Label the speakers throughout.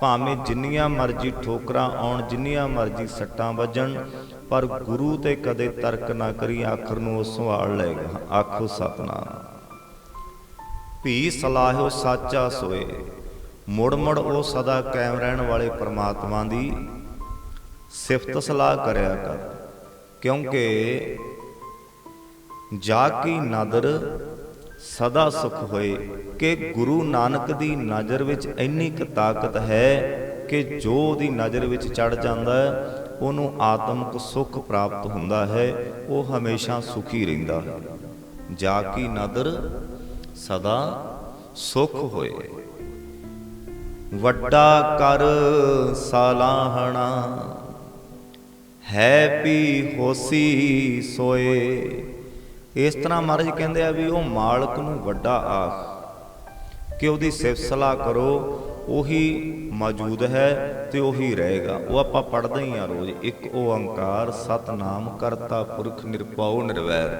Speaker 1: ਭਾਵੇਂ ਜਿੰਨੀਆਂ ਮਰਜ਼ੀ ਠੋਕਰਾਂ ਆਉਣ, ਜਿੰਨੀਆਂ ਮਰਜ਼ੀ ਸੱਟਾਂ ਵੱਜਣ, ਪਰ ਗੁਰੂ ਤੇ ਕਦੇ ਤਰਕ ਨਾ ਕਰੀ ਆਖਰ ਨੂੰ ਉਹ ਸੰਭਾਲ ਲਏਗਾ ਆਖੋ ਸਤਨਾਮ। ਭੀ ਸਲਾਹੋ ਸਾਚਾ ਸੋਏ। ਮੁੜ ਮੁੜ ਉਹ ਸਦਾ ਕਾਇਮ ਰਹਿਣ ਵਾਲੇ ਪ੍ਰਮਾਤਮਾ ਦੀ ਸਿਫਤ ਸਲਾਹ ਕਰਿਆ ਕਰ। ਕਿਉਂਕਿ ਜਾ ਕੀ ਨਦਰ ਸਦਾ ਸੁਖ ਹੋਏ ਕਿ ਗੁਰੂ ਨਾਨਕ ਦੀ ਨਜ਼ਰ ਵਿੱਚ ਇੰਨੀ ਕੁ ਤਾਕਤ ਹੈ ਕਿ ਜੋ ਉਹਦੀ ਨਜ਼ਰ ਵਿੱਚ ਚੜ ਜਾਂਦਾ ਹੈ, ਉਹਨੂੰ ਆਤਮਿਕ ਸੁੱਖ ਪ੍ਰਾਪਤ ਹੁੰਦਾ ਹੈ, ਉਹ ਹਮੇਸ਼ਾ ਸੁਖੀ ਰਹਿੰਦਾ ਹੈ। ਜਾ ਕੀ ਨਦਰ ਸਦਾ ਸੁਖ ਹੋਏ। ਵੱਡਾ ਕਰ ਸਾਲਾਹਣਾ, ਹੈ ਵੀ ਹੋਸੀ ਸੋਏ। ਇਸ ਤਰ੍ਹਾਂ ਮਹਾਰਾਜ ਕਹਿੰਦੇ ਆ ਵੀ ਉਹ ਮਾਲਕ ਨੂੰ ਵੱਡਾ ਆਖ, ਕਿ ਉਹਦੀ ਸਿਫਤ ਸਲਾਹ ਕਰੋ, ਉਹੀ ਮੌਜੂਦ ਹੈ ਤੇ ਉਹੀ ਰਹੇਗਾ। ਉਹ ਆਪਾਂ ਪੜ੍ਹਦੇ ਹੀ ਆ ਰੋਜ਼, ਇੱਕ ਓੰਕਾਰ ਸਤਨਾਮ ਕਰਤਾ ਪੁਰਖ ਨਿਰਭਉ ਨਿਰਵੈਰ,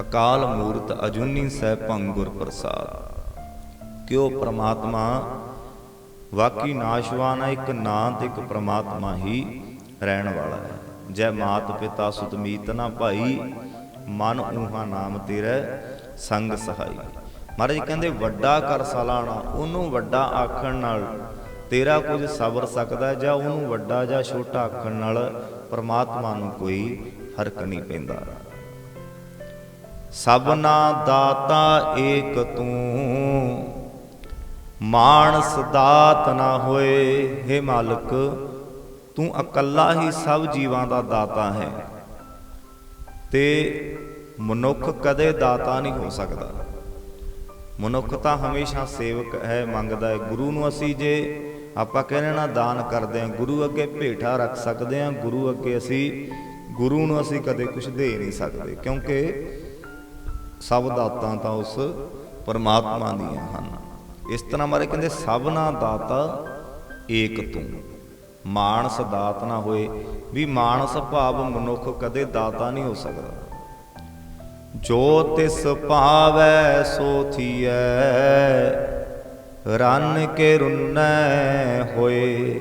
Speaker 1: ਅਕਾਲ ਮੂਰਤ ਅਜੂਨੀ ਸੈਭੰ ਗੁਰ ਪ੍ਰਸਾਦ ਕਿ ਉਹ ਪ੍ਰਮਾਤਮਾ ਵਾਕੀ ਨਾਸ਼ਵਾਨ ਹੈ ਇੱਕ ਨਾਂ ਤੇ ਇੱਕ ਪ੍ਰਮਾਤਮਾ ਹੀ ਰਹਿਣ ਵਾਲਾ ਹੈ। ਜੈ ਮਾਤ ਪਿਤਾ ਸੁਤਮੀਤ ਨਾ ਭਾਈ ਮਨ ਊਹਾ ਨਾਮ ਤੇਰਾ ਸੰਗ ਸਹਾਈ। ਮਹਾਰਾਜ ਕਹਿੰਦੇ, ਵੱਡਾ ਕਰ ਸਾਲਾਣਾ, ਉਹਨੂੰ ਵੱਡਾ ਆਖਣ ਨਾਲ ਤੇਰਾ ਕੁਝ ਸਬਰ ਸਕਦਾ ਜਾਂ ਉਹਨੂੰ ਵੱਡਾ ਜਾਂ ਛੋਟਾ ਆਖਣ ਨਾਲ ਪਰਮਾਤਮਾ ਨੂੰ ਕੋਈ ਫ਼ਰਕ ਨਹੀਂ ਪੈਂਦਾ। ਸਭਨਾ ਦਾਤਾ ਏਕ ਤੂੰ, ਮਾਨਸ ਦਾਤ ਨਾ ਹੋਏ हे ਮਾਲਕ, ਤੂੰ ਇਕੱਲਾ ਹੀ ਸਭ ਜੀਵਾਂ ਦਾ ਦਾਤਾ ਹੈ। ਤੇ ਮਨੁੱਖ ਕਦੇ ਦਾਤਾ ਨਹੀਂ ਹੋ ਸਕਦਾ। ਮਨੁੱਖ ਤਾਂ ਹਮੇਸ਼ਾ ਸੇਵਕ ਹੈ, ਮੰਗਦਾ ਹੈ। ਗੁਰੂ ਨੂੰ ਅਸੀਂ ਜੇ ਆਪਾਂ ਕਹਿੰਦੇ ਨਾ ਦਾਨ ਕਰਦੇ ਹਾਂ, ਗੁਰੂ ਅੱਗੇ ਭੇਟਾ ਰੱਖ ਸਕਦੇ ਹਾਂ, ਗੁਰੂ ਅੱਗੇ ਅਸੀਂ, ਗੁਰੂ ਨੂੰ ਅਸੀਂ ਕਦੇ ਕੁਝ ਦੇ ਨਹੀਂ ਸਕਦੇ, ਕਿਉਂਕਿ ਸਭ ਦਾਤਾਂ ਤਾਂ ਉਸ ਪਰਮਾਤਮਾ ਦੀਆਂ ਹਨ। ਇਸ ਤਰ੍ਹਾਂ ਮਾਰੇ ਕਹਿੰਦੇ ਸਭਨਾ ਦਾਤਾ ਏਕ ਤੂੰ। ਮਾਨਸ ਦਾਤ ਨਾ ਹੋਏ, ਵੀ ਮਾਨਸ ਭਾਵ ਮਨੁੱਖ ਕਦੇ ਦਾਤਾ ਨਹੀਂ ਹੋ ਸਕਦਾ। ਜੋ ਤਿਸ ਭਾਵੈ, ਸੋ ਥੀਐ, ਰਨ ਕੇ ਰੁਨੈ ਹੋਏ।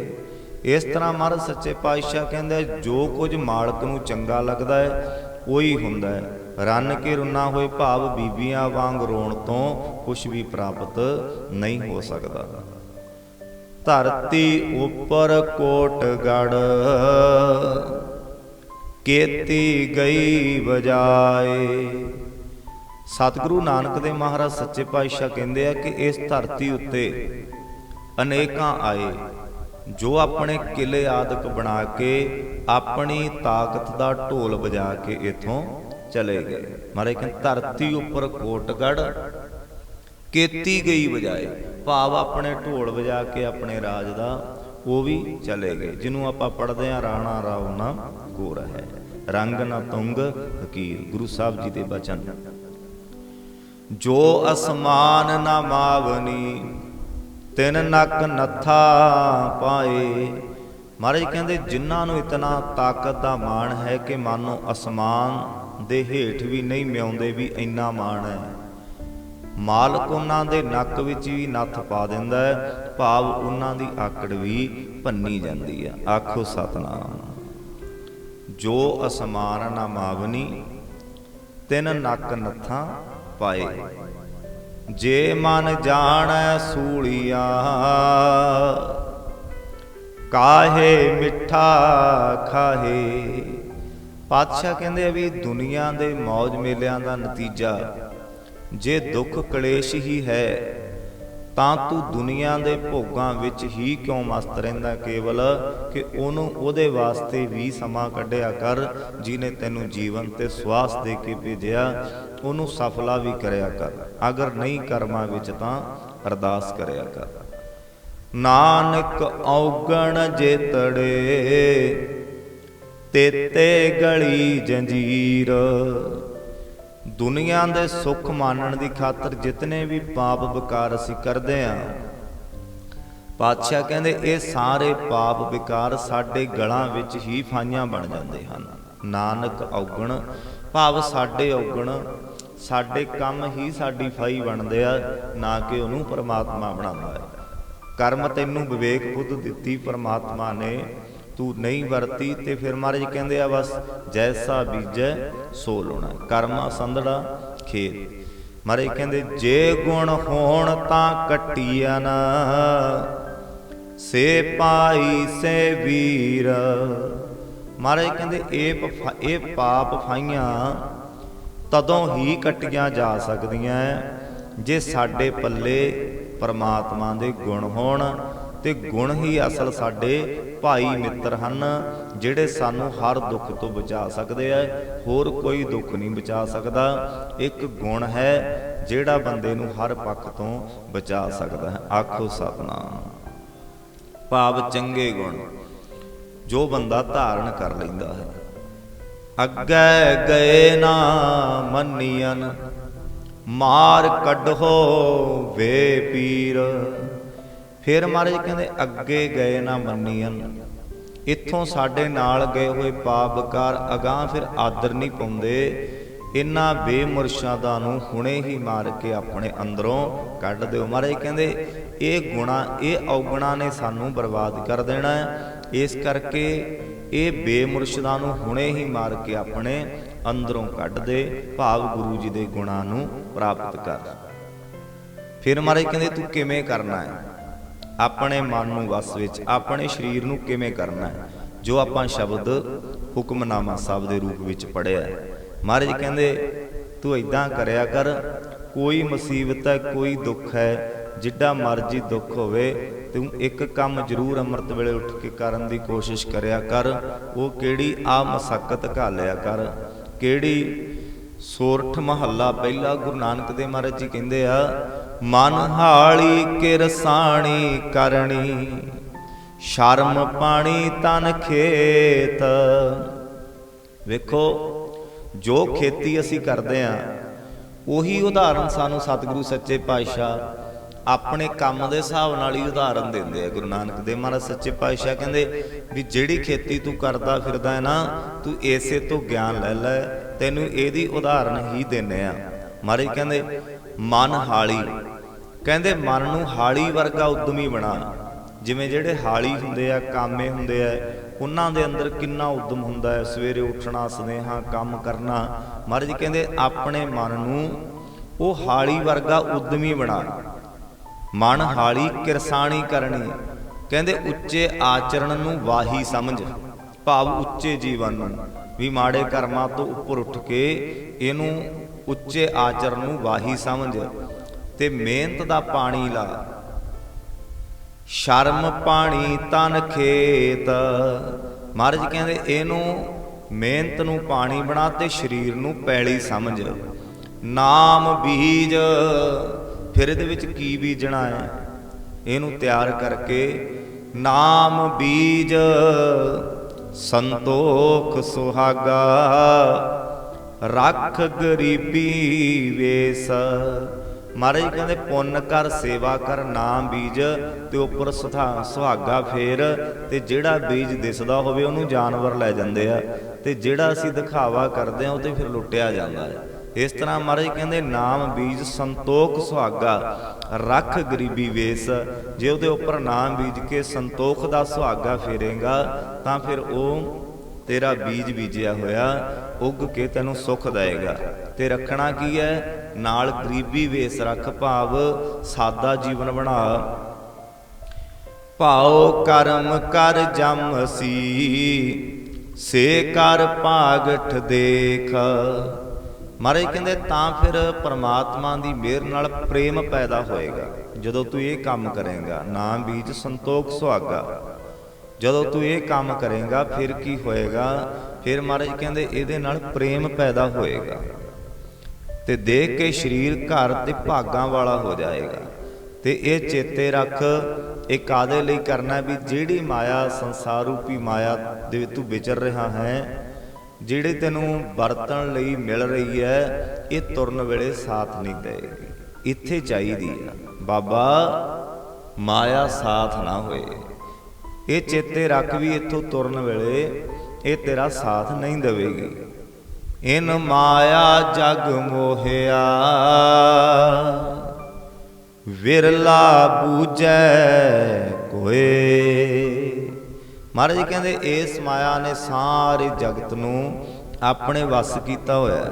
Speaker 1: ਇਸ ਤਰ੍ਹਾਂ ਮਹਾਰਾਜ ਸੱਚੇ ਪਾਤਸ਼ਾਹ ਕਹਿੰਦੇ ਜੋ ਕੁਝ ਮਾਲਕ ਨੂੰ ਚੰਗਾ ਲੱਗਦਾ ਹੈ, ਉਹੀ ਹੁੰਦਾ ਹੈ। ਰਨ ਕੇ ਰੁਨਾ ਹੋਏ ਭਾਵ ਬੀਬੀਆਂ ਵਾਂਗ ਰੋਣ ਤੋਂ ਕੁਝ ਵੀ ਪ੍ਰਾਪਤ ਨਹੀਂ ਹੋ ਸਕਦਾ। ਧਰਤੀ ਉੱਪਰ ਕੋਟ ਗੜ। ਕੀਤੀ ਗਈ ਵਜਾਏ। ਸਤਿਗੁਰੂ ਨਾਨਕ ਦੇ ਮਹਾਰਾਜ ਸੱਚੇ ਪਾਤਸ਼ਾਹ ਕਹਿੰਦੇ ਆ ਕਿ ਇਸ ਧਰਤੀ ਉੱਤੇ ਅਨੇਕਾਂ ਆਏ, ਜੋ ਆਪਣੇ ਕਿਲੇ ਆਦਿਕ ਬਣਾ ਕੇ ਆਪਣੀ ਤਾਕਤ ਦਾ ਢੋਲ ਵਜਾ ਕੇ ਇਥੋਂ ਚਲੇ ਗਏ। ਮਹਾਰਾਜ ਕਹਿੰਦੇ, ਧਰਤੀ ਉੱਪਰ ਕੋਟਗੜ ਕੀਤੀ ਗਈ ਵਜਾਏ। ਭਾਵ ਆਪਣੇ ਢੋਲ ਵਜਾ ਕੇ ਆਪਣੇ ਰਾਜ ਦਾ, ਉਹ ਵੀ ਚਲੇ ਗਏ, ਜਿਹਨੂੰ ਆਪਾਂ ਪੜ੍ਹਦੇ ਆ ਰਾਣਾ ਰਾਉ ਨਾ ਗੋਰਾ ਹੈ। ਰੰਗ ਨਾ ਤੁੰਗ ਹਕੀਰ, ਗੁਰੂ ਸਾਹਿਬ ਜੀ ਦੇ ਬਚਨ। ਜੋ ਅਸਮਾਨ ਨਾ ਮਾਵਨੀ, ਤਿੰਨ ਨੱਕ ਨੱਥਾ ਪਾਏ। ਮਹਾਰਾਜ ਕਹਿੰਦੇ, ਜਿਨ੍ਹਾਂ ਨੂੰ ਇਤਨਾ ਤਾਕਤ ਦਾ ਮਾਣ ਹੈ ਕਿ ਮਾਨੋ ਅਸਮਾਨ ਦੇ ਹੇਠ ਵੀ ਨਹੀਂ ਮਿਆਉਂਦੇ, ਵੀ ਇੰਨਾ ਮਾਣ ਹੈ। ਮਾਲਕ ਉਹਨਾਂ ਦੇ ਨੱਕ ਵਿੱਚ ਵੀ ਨੱਥ ਪਾ ਦਿੰਦਾ ਹੈ, ਭਾਵ ਉਹਨਾਂ ਦੀ ਆਕੜ ਵੀ ਭੰਨੀ ਜਾਂਦੀ ਹੈ। ਆਖੋ ਸਤਨਾਮ। ਜੋ ਅਸਮਾਨ ਨਾ ਮਾਵਨੀ, ਤਿੰਨ ਨੱਕ ਨੱਥਾਂ ਪਾਏ। ਜੇ ਮਨ ਜਾਣੈ ਸੂਲੀਆ, ਕਾਹੇ ਮਿੱਠਾ ਖਾਹੇ। ਪਾਤਸ਼ਾਹ ਕਹਿੰਦੇ ਆ ਵੀ ਦੁਨੀਆ ਦੇ ਮौज ਮੇਲਿਆਂ ਦਾ ਨਤੀਜਾ ਜੇ ਦੁੱਖ ਕਲੇਸ਼ ਹੀ ਹੈ, ਤਾਂ ਤੂੰ ਦੁਨੀਆ ਦੇ ਭੋਗਾਂ ਵਿੱਚ ਹੀ ਕਿਉਂ ਮਸਤ ਰਹਿੰਦਾ? ਕੇਵਲ ਕਿ ਉਹਨੂੰ ਉਹਦੇ ਵਾਸਤੇ ਵੀ ਸਮਾਂ ਕੱਢਿਆ ਕਰ ਜਿਨੇ ਤੈਨੂੰ ਜੀਵਨ ਤੇ ਸਵਾਸ ਦੇ ਕੇ ਭੇਜਿਆ, ਉਹਨੂੰ ਸਫਲਾ ਵੀ ਕਰਿਆ ਕਰ। ਅਗਰ ਨਹੀਂ ਕਰਮਾਂ ਵਿੱਚ ਤਾਂ ਅਰਦਾਸ ਕਰਿਆ ਕਰ। ਨਾਨਕ ਔਗਣ ਜੇ ਤੜੇ, ਤੇਤੇ ਗਲੀ ਜੰਜੀਰ ਦੁਨੀਆ ਦੇ ਸੁੱਖ ਮਾਣਨ ਦੀ ਖਾਤਰ ਜਿਤਨੇ ਵੀ ਪਾਪ ਵਿਕਾਰ ਅਸੀਂ ਕਰਦੇ ਆਂ, ਪਾਤਸ਼ਾਹ ਕਹਿੰਦੇ ਇਹ ਸਾਰੇ ਪਾਪ ਵਿਕਾਰ ਸਾਡੇ ਗਲਾਂ ਵਿੱਚ ਹੀ ਫਾਈਆਂ ਬਣ ਜਾਂਦੇ ਹਨ। ਨਾਨਕ ਔਗਣ, ਭਾਵ ਸਾਡੇ ਔਗਣ, ਸਾਡੇ ਕੰਮ ਹੀ ਸਾਡੀ ਫਾਈ ਬਣਦੇ ਆ, ਨਾ ਕਿ ਉਹਨੂੰ ਪਰਮਾਤਮਾ ਬਣਾਉਂਦਾ ਹੈ। ਕਰਮ ਤੈਨੂੰ ਵਿਵੇਕ ਬੁੱਧ ਦਿੱਤੀ, ਪਰਮਾਤਮਾ ਨੇ ਤੂੰ ਨਹੀਂ ਵਰਤੀ ਤੇ ਫਿਰ ਮਹਾਰਾਜ ਕਹਿੰਦੇ ਆ ਬਸ, ਜੈਸਾ ਬੀਜੈ, ਸੋ ਲੋਣਾ ਕਰਮਾ ਸੰਧੜਾ, ਖੇਤ। ਮਹਾਰਾਜ ਕਹਿੰਦੇ, ਜੇ ਗੁਣ ਹੋਣ ਤਾਂ ਕੱਟੀਆਂ ਨਾ। ਸੇ ਪਾਈ ਸੇ ਵੀਰ। ਮਹਾਰਾਜ ਕਹਿੰਦੇ, ਇਹ ਪਫ- ਇਹ ਪਾਪ ਫਾਈਆਂ ਤਦੋਂ ਹੀ ਕੱਟੀਆਂ ਜਾ ਸਕਦੀਆਂ। ਜੇ ਸਾਡੇ ਪੱਲੇ ਪਰਮਾਤਮਾ ਦੇ ਗੁਣ ਹੋਣ ਤੇ ਗੁਣ ਹੀ ਅਸਲ ਸਾਡੇ ਭਾਈ ਮਿੱਤਰ ਹਨ, ਜਿਹੜੇ ਸਾਨੂੰ ਹਰ ਦੁੱਖ ਤੋਂ ਬਚਾ ਸਕਦੇ ਆ, ਹੋਰ ਕੋਈ ਦੁੱਖ ਨਹੀਂ ਬਚਾ ਸਕਦਾ। ਇੱਕ ਗੁਣ ਹੈ, ਜਿਹੜਾ ਬੰਦੇ ਨੂੰ ਹਰ ਪੱਖ ਤੋਂ ਬਚਾ ਸਕਦਾ ਹੈ। ਆਖੋ ਸਤਨਾਮ। ਭਾਵ ਚੰਗੇ ਗੁਣ, ਜੋ ਬੰਦਾ ਧਾਰਨ ਕਰ ਲੈਂਦਾ ਹੈ। ਅੱਗੇ ਗਏ ਨਾ ਮੰਨੀਅਨ, ਮਾਰ ਕੱਢੋ ਵੇ ਪੀਰ। ਫਿਰ ਮਹਾਰਾਜ ਕਹਿੰਦੇ, ਅੱਗੇ ਗਏ ਨਾ ਮੰਨੀਅਨ। ਇੱਥੋਂ ਸਾਡੇ ਨਾਲ ਗਏ ਹੋਏ ਪਾਪਕਾਰ ਅਗਾਹ ਫਿਰ ਆਦਰ ਨਹੀਂ ਪਾਉਂਦੇ। ਇਨ੍ਹਾਂ ਬੇਮੁਰਸ਼ਾਦਾਂ ਨੂੰ ਹੁਣੇ ਹੀ ਮਾਰ ਕੇ ਆਪਣੇ ਅੰਦਰੋਂ ਕੱਢ ਦਿਓ। ਮਹਾਰਾਜ ਕਹਿੰਦੇ, ਇਹ ਗੁਣਾ, ਇਹ ਔਗਣਾ ਨੇ ਸਾਨੂੰ ਬਰਬਾਦ ਕਰ ਦੇਣਾ ਹੈ। ਇਸ ਕਰਕੇ ਇਹ ਬੇਮੁਰਸ਼ਦਾਂ ਨੂੰ ਹੁਣੇ ਹੀ ਮਾਰ ਕੇ ਆਪਣੇ ਅੰਦਰੋਂ ਕੱਢ ਦੇ, ਭਾਵ ਗੁਰੂ ਜੀ ਦੇ ਗੁਣਾਂ ਨੂੰ ਪ੍ਰਾਪਤ ਕਰ। ਫਿਰ ਮਹਾਰਾਜ ਕਹਿੰਦੇ, ਤੂੰ ਕਿਵੇਂ ਕਰਨਾ ਹੈ? ਆਪਣੇ ਮਨ ਨੂੰ ਵਸ ਵਿੱਚ, ਆਪਣੇ ਸਰੀਰ ਨੂੰ ਕਿਵੇਂ ਕਰਨਾ ਹੈ? ਜੋ ਆਪਾਂ ਸ਼ਬਦ ਹੁਕਮਨਾਮਾ ਸਾਹਿਬ ਦੇ ਰੂਪ ਵਿੱਚ ਪੜਿਆ ਹੈ। ਮਹਾਰਾਜ ਕਹਿੰਦੇ, ਤੂੰ ਇਦਾਂ ਕਰਿਆ ਕਰ, ਕੋਈ ਮੁਸੀਬਤ ਹੈ, ਕੋਈ ਦੁੱਖ ਹੈ, ਜਿੱਡਾ ਮਰਜ਼ੀ ਦੁੱਖ ਹੋਵੇ, ਤੂੰ ਇੱਕ ਕੰਮ ਜ਼ਰੂਰ ਅੰਮ੍ਰਿਤ ਵੇਲੇ ਉੱਠ ਕੇ ਕਰਨ ਦੀ ਕੋਸ਼ਿਸ਼ ਕਰਿਆ ਕਰ, ਉਹ ਕਿਹੜੀ ਆ ਮਸਕਤ ਘਾਲਿਆ ਕਰ, ਕਿਹੜੀ ਸੋਰਠ ਮਹੱਲਾ, ਪਹਿਲਾ ਗੁਰੂ ਨਾਨਕ ਦੇਵ ਮਹਾਰਾਜ ਜੀ ਕਹਿੰਦੇ ਆ ਮਨ ਹਾਲੀ ਕਿਰਸਾਣੀ ਕਰਨੀ ਸ਼ਰਮ ਪਾਣੀ ਤਨ ਖੇਤ। ਵੇਖੋ, ਜੋ ਖੇਤੀ ਅਸੀਂ ਕਰਦੇ ਆ, ਉਹੀ ਉਦਾਹਰਨ ਸਾਨੂੰ ਸਤਿਗੁਰੂ ਸੱਚੇ ਪਾਤਸ਼ਾਹ ਆਪਣੇ ਕੰਮ ਦੇ ਹਿਸਾਬ ਨਾਲ ਹੀ ਉਦਾਹਰਨ ਦਿੰਦੇ ਆ। ਗੁਰੂ ਨਾਨਕ ਦੇਵ ਮਹਾਰਾਜ ਸੱਚੇ ਪਾਤਸ਼ਾਹ ਕਹਿੰਦੇ ਵੀ ਜਿਹੜੀ ਖੇਤੀ ਤੂੰ ਕਰਦਾ ਫਿਰਦਾ ਹੈ ਨਾ, ਤੂੰ ਇਸੇ ਤੋਂ ਗਿਆਨ ਲੈ ਲੈ, ਤੈਨੂੰ ਇਹਦੀ ਉਦਾਹਰਨ ਹੀ ਦਿੰਨੇ ਆ। ਮਹਾਰਾਜ ਕਹਿੰਦੇ, ਮਨ ਹਾਲੀ ਕਹਿੰਦੇ ਮਨ ਨੂੰ ਹਾਲੀ ਵਰਗਾ ਉਦਮੀ ਬਣਾ। ਜਿਵੇਂ ਜਿਹੜੇ ਹਾਲੀ ਹੁੰਦੇ ਆ, ਕਾਮੇ ਹੁੰਦੇ ਆ, ਉਹਨਾਂ ਦੇ ਅੰਦਰ ਕਿੰਨਾ ਉਦਮ ਹੁੰਦਾ ਹੈ, ਸਵੇਰੇ ਉੱਠਣਾ, ਸਨੇਹਾ, ਕੰਮ ਕਰਨਾ। ਮਹਾਰਾਜ ਕਹਿੰਦੇ ਆਪਣੇ ਮਨ ਨੂੰ ਉਹ ਹਾਲੀ ਵਰਗਾ ਉਦਮੀ ਬਣਾ। ਮਨ ਹਾਲੀ ਕਿਰਸਾਣੀ ਕਰਨੀ। ਕਹਿੰਦੇ ਉੱਚੇ ਆਚਰਣ ਨੂੰ ਵਾਹੀ ਸਮਝ, ਭਾਵ ਉੱਚੇ ਜੀਵਨ ਨੂੰ। ਵੀ ਮਾੜੇ ਕਰਮਾਂ ਤੋਂ ਉੱਪਰ ਉੱਠ ਕੇ ਇਹਨੂੰ ਉੱਚੇ ਆਚਰਣ ਨੂੰ ਵਾਹੀ ਸਮਝ। ਤੇ ਮਿਹਨਤ ਦਾ ਪਾਣੀ ਲਾ। ਸ਼ਰਮ ਪਾਣੀ ਤਨ ਖੇਤ। ਮਹਾਰਾਜ ਕਹਿੰਦੇ, ਇਹਨੂੰ ਮਿਹਨਤ ਨੂੰ ਪਾਣੀ ਬਣਾ ਤੇ ਸਰੀਰ ਨੂੰ ਪੈਲੀ ਸਮਝ। ਨਾਮ ਬੀਜ, ਫਿਰ ਇਹਦੇ ਵਿੱਚ ਕੀ ਬੀਜਣਾ ਹੈ? ਇਹਨੂੰ ਤਿਆਰ ਕਰਕੇ ਨਾਮ ਬੀਜ, ਸੰਤੋਖ ਸੁਹਾਗਾ। ਰੱਖ ਗਰੀਬੀ ਵੇਸ। ਮਹਾਰਾਜ ਕਹਿੰਦੇ, ਪੁੰਨ ਕਰ, ਸੇਵਾ ਕਰ, ਨਾਮ ਬੀਜ, ਤੇ ਉੱਪਰ ਸੁਧਾ ਸੁਹਾਗਾ ਫੇਰ, ਤੇ ਜਿਹੜਾ ਬੀਜ ਦਿਸਦਾ ਹੋਵੇ, ਉਹਨੂੰ ਜਾਨਵਰ ਲੈ ਜਾਂਦੇ ਆ। ਤੇ ਜਿਹੜਾ ਅਸੀਂ ਦਿਖਾਵਾ ਕਰਦੇ ਆ, ਉਹ ਤੇ ਫਿਰ ਲੁੱਟਿਆ ਜਾਂਦਾ ਹੈ ਇਸ ਤਰ੍ਹਾਂ ਮਹਾਰਾਜ ਕਹਿੰਦੇ, ਨਾਮ ਬੀਜ, ਸੰਤੋਖ, ਸੁਹਾਗਾ। ਰੱਖ ਗਰੀਬੀ ਵੇਸ। ਜੇ ਉਹਦੇ ਉੱਪਰ ਨਾਮ ਬੀਜ ਕੇ ਸੰਤੋਖ ਦਾ ਸੁਹਾਗਾ ਫੇਰੇਗਾ, ਤਾਂ ਫਿਰ ਉਹ ਤੇਰਾ ਬੀਜ ਬੀਜਿਆ ਹੋਇਆ, ਉੱਗ ਕੇ ਤੈਨੂੰ ਸੁੱਖ ਦੇਵੇਗਾ ਤੇ ਰੱਖਣਾ ਕੀ ਹੈ? ਨਾਲ ਗਰੀਬੀ ਵੇਸ ਰੱਖ ਭਾਵ, ਸਾਦਾ ਜੀਵਨ ਬਣਾ। ਭਾਉ ਕਰਮ ਕਰ ਜਮ ਸੇ ਕਰ ਭਾਗਠ ਦੇਖ। ਮਹਾਰਾਜ ਕਹਿੰਦੇ, ਤਾਂ ਫਿਰ ਪਰਮਾਤਮਾ ਦੀ ਮਿਹਰ ਨਾਲ ਪ੍ਰੇਮ ਪੈਦਾ ਹੋਏਗਾ। ਜਦੋਂ ਤੂੰ ਇਹ ਕੰਮ ਕਰੇਗਾ, ਨਾਮ ਬੀਜ ਸੰਤੋਖ ਸੁਹਾਗਾ। ਜਦੋਂ ਤੂੰ ਇਹ ਕੰਮ ਕਰੇਗਾ, ਫਿਰ ਕੀ ਹੋਏਗਾ? ਫਿਰ ਮਹਾਰਾਜ ਕਹਿੰਦੇ, ਇਹਦੇ ਨਾਲ ਪ੍ਰੇਮ ਪੈਦਾ ਹੋਏਗਾ। ਤੇ ਦੇਖ ਕੇ ਸਰੀਰ ਘਰ ਤੇ ਭਾਗਾਂ ਵਾਲਾ ਹੋ ਜਾਏਗਾ। ਤੇ ਇਹ ਚੇਤੇ ਰੱਖ ਇਹ ਕਾਦੇ ਲਈ ਕਰਨਾ ਵੀ ਜਿਹੜੀ ਮਾਇਆ ਸੰਸਾਰ ਰੂਪੀ ਮਾਇਆ ਦੇ ਵਿੱਚ ਤੂੰ ਵਿਚਰ ਰਿਹਾ ਹੈ, ਜਿਹੜੀ ਤੈਨੂੰ ਵਰਤਣ ਲਈ ਮਿਲ ਰਹੀ ਹੈ, ਇਹ ਤੁਰਨ ਵੇਲੇ ਸਾਥ ਨਹੀਂ ਦੇਗੀ ਇੱਥੇ ਚਾਹੀਦੀ ਆ ਬਾਬਾ, ਮਾਇਆ ਸਾਥ ਨਾ ਹੋਏ। ਇਹ ਚੇਤੇ ਰੱਖ ਵੀ ਇੱਥੋਂ ਤੁਰਨ ਵੇਲੇ ਇਹ ਤੇਰਾ ਸਾਥ ਨਹੀਂ ਦੇਵੇਗੀ। ਇਨ ਮਾਇਆ ਜਗ ਮੋਹਿਆ। ਵਿਰਲਾ ਬੂਝੈ ਕੋਏ। ਮਹਾਰਾਜ ਜੀ ਕਹਿੰਦੇ, ਇਸ ਮਾਇਆ ਨੇ ਸਾਰੇ ਜਗਤ ਨੂੰ ਆਪਣੇ ਵੱਸ ਕੀਤਾ ਹੋਇਆ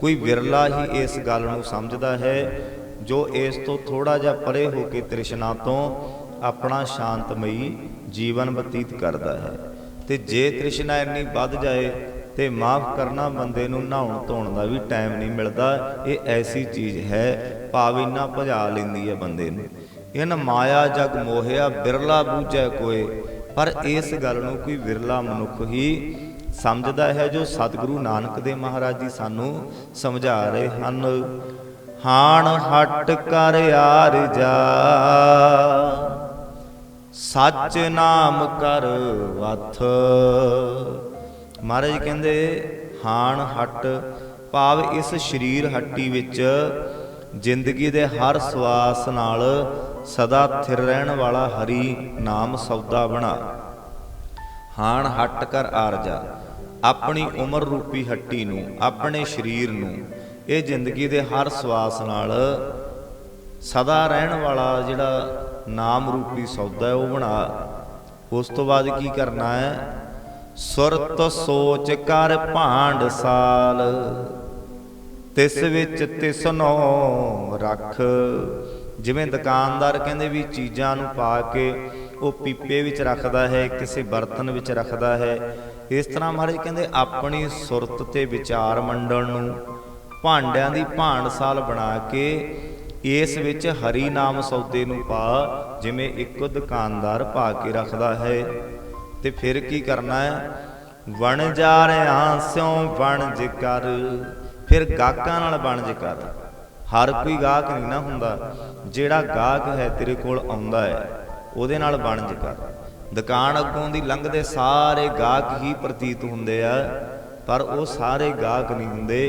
Speaker 1: ਕੋਈ ਵਿਰਲਾ ਹੀ ਇਸ ਗੱਲ ਨੂੰ ਸਮਝਦਾ ਹੈ, ਜੋ ਇਸ ਤੋਂ ਥੋੜਾ ਜਿਹਾ ਪਰੇ ਹੋ ਕੇ ਤ੍ਰਿਸ਼ਨਾ ਤੋਂ ਆਪਣਾ ਸ਼ਾਂਤਮਈ ਜੀਵਨ ਬਤੀਤ ਕਰਦਾ ਹੈ। ਤੇ ਜੇ ਤ੍ਰਿਸ਼ਨਾ ਇੰਨੀ ਵੱਧ ਜਾਏ ਤੇ ਮਾਫ ਕਰਨਾ ਬੰਦੇ ਨੂੰ ਨਹਾਉਣ ਧੋਣ ਦਾ ਵੀ ਟਾਈਮ ਨਹੀਂ ਮਿਲਦਾ। ਇਹ ਐਸੀ ਚੀਜ਼ ਹੈ, ਭਾਵ ਇੰਨਾ ਭਜਾ ਲੈਂਦੀ ਹੈ ਬੰਦੇ ਨੂੰ। ਇਨ ਮਾਇਆ ਜਗ ਮੋਹਿਆ, ਬਿਰਲਾ ਬੂਝੈ ਕੋਏ। ਪਰ ਇਸ ਗੱਲ ਨੂੰ ਕੋਈ ਵਿਰਲਾ ਮਨੁੱਖ ਹੀ ਸਮਝਦਾ ਹੈ ਜੋ ਸਤਿਗੁਰੂ ਨਾਨਕ ਦੇ ਮਹਾਰਾਜ ਜੀ ਸਾਨੂੰ ਸਮਝਾ ਰਹੇ ਹਨ। ਹਾਣ ਹਟ ਕਰ ਆਰ ਜਾ, ਸੱਚ ਨਾਮ ਕਰ ਵਥ। ਮਹਾਰਾਜ ਕਹਿੰਦੇ, ਹਾਣ ਹਟ, ਭਾਵ ਇਸ ਸਰੀਰ ਹੱਟੀ ਵਿੱਚ ਜ਼ਿੰਦਗੀ ਦੇ ਹਰ ਸਵਾਸ ਨਾਲ ਸਦਾ ਥਿਰ ਰਹਿਣ ਵਾਲਾ ਹਰੀ ਨਾਮ ਸੌਦਾ ਬਣਾ। ਹਾਣ ਹਟ ਕਰ ਆਰਜਾ, ਆਪਣੀ ਉਮਰ ਰੂਪੀ ਹੱਟੀ ਨੂੰ, ਆਪਣੇ ਸਰੀਰ ਨੂੰ, ਇਹ ਜ਼ਿੰਦਗੀ ਦੇ ਹਰ ਸਵਾਸ ਨਾਲ ਸਦਾ ਰਹਿਣ ਵਾਲਾ ਜਿਹੜਾ ਨਾਮ ਰੂਪੀ ਸੌਦਾ ਹੈ, ਉਹ ਬਣਾ। ਉਸ ਤੋਂ ਬਾਅਦ ਕੀ ਕਰਨਾ ਹੈ? ਸੁਰਤ ਸੋਚ ਕਰ ਭਾਂਡ ਸਾਲ, ਤਿਸ ਵਿੱਚ ਤਿਸਨੋ ਰੱਖ। ਜਿਵੇਂ ਦੁਕਾਨਦਾਰ ਕਹਿੰਦੇ ਵੀ ਚੀਜ਼ਾਂ ਨੂੰ ਪਾ ਕੇ ਉਹ ਪੀਪੇ ਵਿੱਚ ਰੱਖਦਾ ਹੈ, ਕਿਸੇ ਬਰਤਨ ਵਿੱਚ ਰੱਖਦਾ ਹੈ, ਇਸ ਤਰ੍ਹਾਂ ਮਹਾਰਾਜ ਕਹਿੰਦੇ ਆਪਣੀ ਸੁਰਤ ਤੇ ਵਿਚਾਰ ਮੰਡਲ ਨੂੰ ਭਾਂਡਿਆਂ ਦੀ ਭਾਂਡਸਾਲ ਬਣਾ ਕੇ ਇਸ ਵਿੱਚ ਹਰੀ ਨਾਮ ਸੌਦੇ ਨੂੰ ਪਾ, ਜਿਵੇਂ ਇੱਕ ਦੁਕਾਨਦਾਰ ਪਾ ਕੇ ਰੱਖਦਾ ਹੈ। ਤੇ ਫਿਰ ਕੀ ਕਰਨਾ ਹੈ? ਵਣ ਜਾ ਰਿਆਂ ਸਿਉ ਵਣਜ ਕਰ। ਫਿਰ ਗਾਹਕਾਂ ਨਾਲ ਵਣਜ ਕਰ। ਹਰ ਕੋਈ ਗਾਹਕ ਨਹੀਂ ਨਾ ਹੁੰਦਾ। ਜਿਹੜਾ ਗਾਹਕ ਹੈ ਤੇਰੇ ਕੋਲ ਆਉਂਦਾ ਹੈ, ਉਹਦੇ ਨਾਲ ਵਣਜ ਕਰ। ਦੁਕਾਨ ਅੱਗੋਂ ਦੀ ਲੰਘਦੇ ਸਾਰੇ ਗਾਹਕ ਹੀ ਪ੍ਰਤੀਤ ਹੁੰਦੇ ਆ, ਪਰ ਉਹ ਸਾਰੇ ਗਾਹਕ ਨਹੀਂ ਹੁੰਦੇ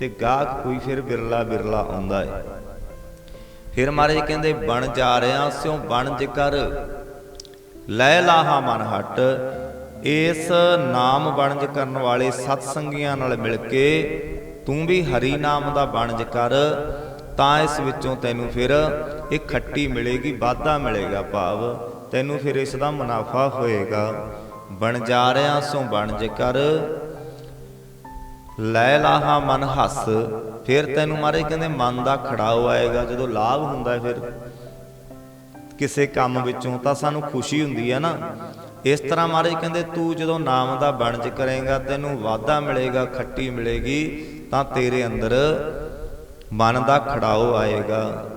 Speaker 1: ਤੇ ਗਾਹਕ ਕੋਈ ਫਿਰ ਬਿਰਲਾ ਬਿਰਲਾ ਆਉਂਦਾ ਹੈ। ਫਿਰ ਮਹਾਰਾਜ ਕਹਿੰਦੇ ਬਣ ਜਾ ਰਿਆਂ ਸਿਉ ਬਣ ਕਰ। ਲੈ ਲਾਹਾ ਮਨ ਹਟ। ਇਸ ਨਾਮ ਬਣਜ ਕਰਨ ਵਾਲੇ ਸਤ ਸੰਗੀਆਂ ਨਾਲ ਮਿਲ ਕੇ ਤੂੰ ਵੀ ਹਰੀ ਨਾਮ ਦਾ ਬਣਜ ਕਰ, ਤਾਂ ਇਸ ਵਿੱਚੋਂ ਤੈਨੂੰ ਫਿਰ ਇਹ ਖੱਟੀ ਮਿਲੇਗੀ, ਵਾਧਾ ਮਿਲੇਗਾ ਭਾਵ। ਤੈਨੂੰ ਫਿਰ ਇਸ ਦਾ ਮੁਨਾਫਾ ਹੋਏਗਾ। ਬਣ ਜਾ ਰਿਆਂ ਸੋ ਬਣਜ ਕਰ। ਲੈ ਲਾਹਾ ਮਨ ਹੱਸ। ਫਿਰ ਤੈਨੂੰ ਮਾਰੇ ਕਹਿੰਦੇ ਮਨ ਦਾ ਖੜਾਓ ਆਏਗਾ, ਜਦੋਂ ਲਾਭ ਹੁੰਦਾ ਫਿਰ। ਕਿਸੇ ਕੰਮ ਵਿੱਚੋਂ ਤਾਂ ਸਾਨੂੰ ਖੁਸ਼ੀ ਹੁੰਦੀ ਹੈ ਨਾ। ਇਸ ਤਰ੍ਹਾਂ ਮਹਾਰਾਜ ਕਹਿੰਦੇ, ਤੂੰ ਜਦੋਂ ਨਾਮ ਦਾ ਬਣਜ ਕਰੇਗਾ, ਤੈਨੂੰ ਵਾਧਾ ਮਿਲੇਗਾ, ਖੱਟੀ ਮਿਲੇਗੀ, ਤਾਂ ਤੇਰੇ ਅੰਦਰ ਮਨ ਦਾ ਖੜਾਓ ਆਏਗਾ।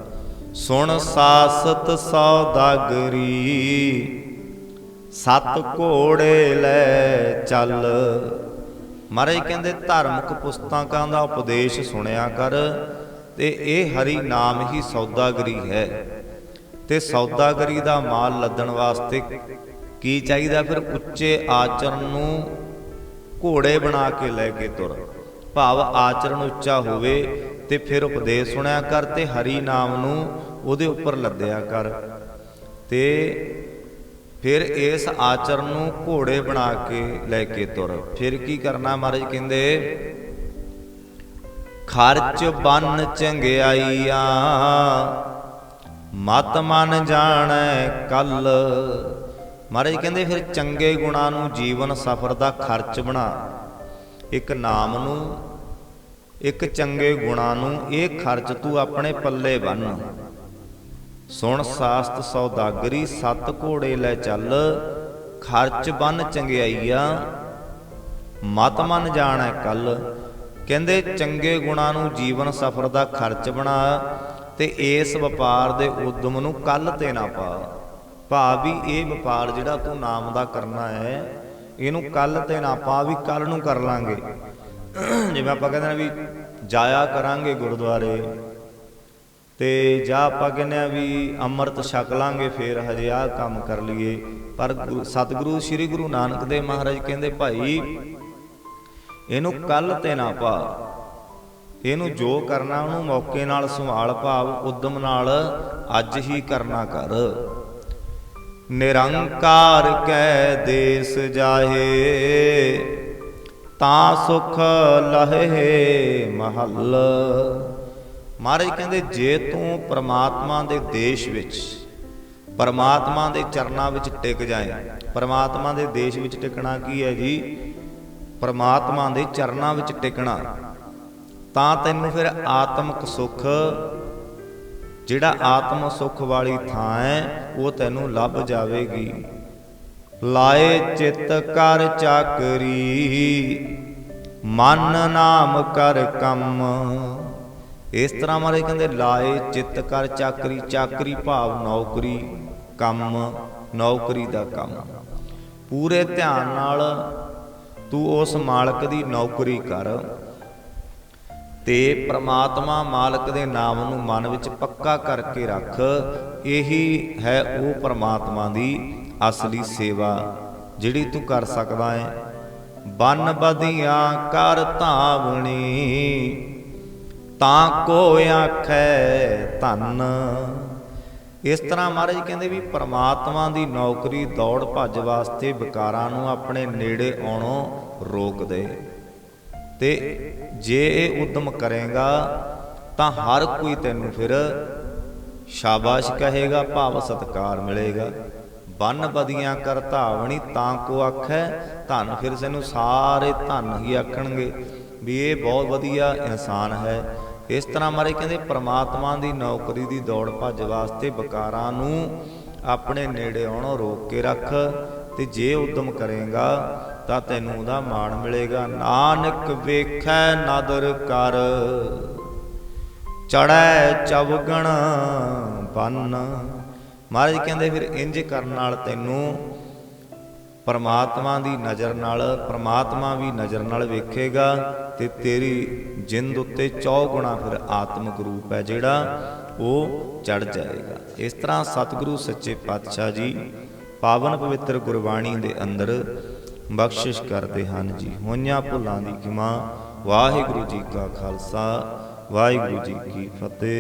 Speaker 1: ਸੁਣ ਸਾਸਤ ਸੌਦਾਗਰੀ, ਸਤ ਘੋੜੇ ਲੈ ਚੱਲ। ਮਹਾਰਾਜ ਕਹਿੰਦੇ, ਧਾਰਮਿਕ ਪੁਸਤਕਾਂ ਦਾ ਉਪਦੇਸ਼ ਸੁਣਿਆ ਕਰ, ਤੇ ਇਹ ਹਰੀ ਨਾਮ ਹੀ ਸੌਦਾਗਰੀ ਹੈ। ਤੇ ਸੌਦਾਗਰੀ ਦਾ ਮਾਲ ਲੱਦਣ ਵਾਸਤੇ ਕੀ ਚਾਹੀਦਾ? ਫਿਰ ਉੱਚੇ ਆਚਰਣ ਨੂੰ ਘੋੜੇ ਬਣਾ ਕੇ ਲੈ ਕੇ ਤੁਰ। ਭਾਵ ਆਚਰਣ ਉੱਚਾ ਹੋਵੇ ਤੇ ਫਿਰ ਉਪਦੇਸ਼ ਸੁਣਿਆ ਕਰ ਤੇ ਹਰੀ ਨਾਮ ਨੂੰ ਉਹਦੇ ਉੱਪਰ ਲੱਦਿਆ ਕਰ। ਤੇ ਫਿਰ ਇਸ ਆਚਰਣ ਨੂੰ ਘੋੜੇ ਬਣਾ ਕੇ ਲੈ ਕੇ ਤੁਰ। ਫਿਰ ਕੀ ਕਰਨਾ ਮਹਾਰਾਜ ਕਹਿੰਦੇ? ਖਰਚ ਬੰਨ ਚੰਗਿਆਈਆਂ ਮਤ ਮਨ ਜਾਣੈ ਕੱਲ। ਮਹਾਰਾਜ ਕਹਿੰਦੇ, ਫਿਰ ਚੰਗੇ ਗੁਣਾਂ ਨੂੰ ਜੀਵਨ ਸਫਰ ਦਾ ਖਰਚ ਬਣਾ। ਇੱਕ ਨਾਮ ਨੂੰ, ਇੱਕ ਚੰਗੇ ਗੁਣਾਂ ਨੂੰ ਇਹ ਖਰਚ ਤੂੰ ਆਪਣੇ ਪੱਲੇ ਬੰਨ। ਸੁਣ ਸਾਸਤ ਸੌਦਾਗਰੀ ਸੱਤ ਘੋੜੇ ਲੈ ਚੱਲ। ਖਰਚ ਬੰਨ ਚੰਗਿਆਈਆ, ਮਤ ਮਨ ਜਾਣੈ ਕੱਲ। ਕਹਿੰਦੇ, ਚੰਗੇ ਗੁਣਾਂ ਨੂੰ ਜੀਵਨ ਸਫਰ ਦਾ ਖਰਚ ਬਣਾ। ਤੇ ਇਸ ਵਪਾਰ ਦੇ ਉਦਮ ਨੂੰ ਕੱਲ ਤੇ ਨਾ ਪਾ। ਭਾਵ ਵੀ ਇਹ ਵਪਾਰ ਜਿਹੜਾ ਤੂੰ ਨਾਮ ਦਾ ਕਰਨਾ ਹੈ, ਇਹਨੂੰ ਕੱਲ ਤੇ ਨਾ ਪਾ ਵੀ ਕੱਲ ਨੂੰ ਕਰ ਲਾਂਗੇ। ਜਿਵੇਂ ਆਪਾਂ ਕਹਿੰਦੇ ਨੇ ਵੀ ਜਾਇਆ ਕਰਾਂਗੇ ਗੁਰਦੁਆਰੇ, ਤੇ ਜਾਂ ਆਪਾਂ ਕਹਿੰਦੇ ਆ ਵੀ ਅੰਮ੍ਰਿਤ ਛਕ ਲਾਂਗੇ ਫੇਰ ਹਜੇ ਆਹ ਕੰਮ ਕਰ ਲਈਏ। ਪਰ ਗੁਰੂ- ਸਤਿਗੁਰੂ, ਸ੍ਰੀ ਗੁਰੂ ਨਾਨਕ ਦੇਵ ਮਹਾਰਾਜ ਕਹਿੰਦੇ, ਭਾਈ, ਇਹਨੂੰ ਕੱਲ ਤੇ ਨਾ ਪਾ। ਇਹਨੂੰ ਜੋ ਕਰਨਾ ਉਹਨੂੰ ਮੌਕੇ ਨਾਲ ਸੰਭਾਲ ਭਾਵ ਉਦਮ ਨਾਲ ਅੱਜ ਹੀ ਕਰਨਾ ਕਰ। ਨਿਰੰਕਾਰ ਕੈ ਦੇਸ ਜਾਹੇ, ਤਾਂ ਸੁਖ ਲਹੇ ਮਹੱਲ। ਮਹਾਰਾਜ ਕਹਿੰਦੇ, ਜੇ ਤੂੰ ਪ੍ਰਮਾਤਮਾ ਦੇ ਦੇਸ਼ ਵਿੱਚ, ਪਰਮਾਤਮਾ ਦੇ ਚਰਨਾਂ ਵਿੱਚ ਟਿਕ ਜਾਏ, ਪਰਮਾਤਮਾ ਦੇ ਦੇਸ਼ ਵਿੱਚ ਟਿਕਣਾ ਕੀ ਹੈ ਜੀ? ਪਰਮਾਤਮਾ ਦੇ ਚਰਨਾਂ ਵਿੱਚ ਟਿਕਣਾ। ਤਾਂ ਤੈਨੂੰ ਫਿਰ ਆਤਮਿਕ ਸੁੱਖ, ਜਿਹੜਾ ਆਤਮ ਸੁੱਖ ਵਾਲੀ ਥਾਂ ਹੈ, ਉਹ ਤੈਨੂੰ ਲੱਭ ਜਾਵੇਗੀ। ਲਾਏ ਚਿੱਤ ਕਰ ਚਾਕਰੀ, ਮਨ ਨਾਮ ਕਰ ਕੰਮ। ਇਸ ਤਰ੍ਹਾਂ ਮਾਰੇ ਕਹਿੰਦੇ, ਲਾਏ ਚਿੱਤ ਕਰ ਚਾਕਰੀ ਚਾਕਰੀ ਭਾਵ ਨੌਕਰੀ, ਕੰਮ, ਨੌਕਰੀ ਦਾ ਕੰਮ। ਪੂਰੇ ਧਿਆਨ ਨਾਲ ਤੂੰ ਉਸ ਮਾਲਕ ਦੀ ਨੌਕਰੀ ਕਰ। ਤੇ ਪ੍ਰਮਾਤਮਾ ਮਾਲਕ ਦੇ ਨਾਮ ਨੂੰ ਮਨ ਵਿੱਚ ਪੱਕਾ ਕਰਕੇ ਰੱਖ। ਇਹੀ ਹੈ ਉਹ ਪ੍ਰਮਾਤਮਾ ਦੀ ਅਸਲੀ ਸੇਵਾ ਜਿਹੜੀ ਤੂੰ ਕਰ ਸਕਦਾ ਹੈ। ਬਨ ਬਦੀਆਂ ਕਰ ਧਾਵਣੀ, ਤਾਂ ਕੋ ਆਖੈ ਧੰਨ। ਇਸ ਤਰ੍ਹਾਂ ਮਹਾਰਾਜ ਕਹਿੰਦੇ ਵੀ ਪ੍ਰਮਾਤਮਾ ਦੀ ਨੌਕਰੀ ਦੌੜ ਭੱਜ ਵਾਸਤੇ ਵਿਕਾਰਾਂ ਨੂੰ ਆਪਣੇ ਨੇੜੇ ਆਉਣੋਂ ਰੋਕ ਦੇ। ਤੇ ਜੇ ਇਹ ਉਦਮ ਕਰੇਗਾ, ਤਾਂ ਹਰ ਕੋਈ ਤੈਨੂੰ ਫਿਰ ਸ਼ਾਬਾਸ਼ ਕਹੇਗਾ, ਭਾਵ ਸਤਕਾਰ ਮਿਲੇਗਾ। ਬੰਨ ਬਦੀਆਂ ਕਰ ਧਾਵਣੀ, ਤਾਂ ਕੋ ਆਖੈ, ਧਨ ਫਿਰ ਤੈਨੂੰ ਸਾਰੇ ਧਨ ਹੀ ਆਖਣਗੇ। ਵੀ ਇਹ ਬਹੁਤ ਵਧੀਆ ਇਨਸਾਨ ਹੈ। ਇਸ ਤਰ੍ਹਾਂ ਮਾਰੇ ਕਹਿੰਦੇ, ਪ੍ਰਮਾਤਮਾ ਦੀ ਨੌਕਰੀ ਦੀ ਦੌੜ ਭੱਜ ਵਾਸਤੇ ਵਿਕਾਰਾਂ ਨੂੰ ਆਪਣੇ ਨੇੜੇ ਆਉਣੋਂ ਰੋਕ ਕੇ ਰੱਖ ਤੇ ਜੇ ਉਦਮ ਕਰੇਗਾ ਤਾਂ ਤੈਨੂੰ ਉਹਦਾ ਮਾਣ ਮਿਲੇਗਾ। ਨਾਨਕ ਵੇਖੈ ਨਦਰ ਕਰ। ਚੜੈ ਚਵਗਣ ਬੰਨ। ਮਹਾਰਾਜ ਕਹਿੰਦੇ ਫਿਰ ਇੰਜ ਕਰਨ ਨਾਲ ਤੈਨੂੰ ਪਰਮਾਤਮਾ ਦੀ ਨਜ਼ਰ ਨਾਲ, ਪਰਮਾਤਮਾ ਵੀ ਨਜ਼ਰ ਨਾਲ ਵੇਖੇਗਾ ਤੇ ਤੇਰੀ ਜਿੰਦ ਉੱਤੇ ਚੌ ਗੁਣਾ ਫਿਰ ਆਤਮਿਕ ਰੂਪ ਹੈ ਜਿਹੜਾ ਉਹ ਚੜ ਜਾਏਗਾ। ਇਸ ਤਰ੍ਹਾਂ ਸਤਿਗੁਰੂ ਸੱਚੇ ਪਾਤਸ਼ਾਹ ਜੀ ਪਾਵਨ ਪਵਿੱਤਰ ਗੁਰਬਾਣੀ ਦੇ ਅੰਦਰ ਬਖਸ਼ਿਸ਼ ਕਰਦੇ ਹਨ ਜੀ। ਹੋਈਆਂ ਭੁੱਲਾਂ ਦੀ ਖਿਮਾ ਵਾਹਿਗੁਰੂ ਜੀ ਕਾ ਖਾਲਸਾ, ਵਾਹਿਗੁਰੂ ਜੀ ਕੀ ਫਤਿਹ।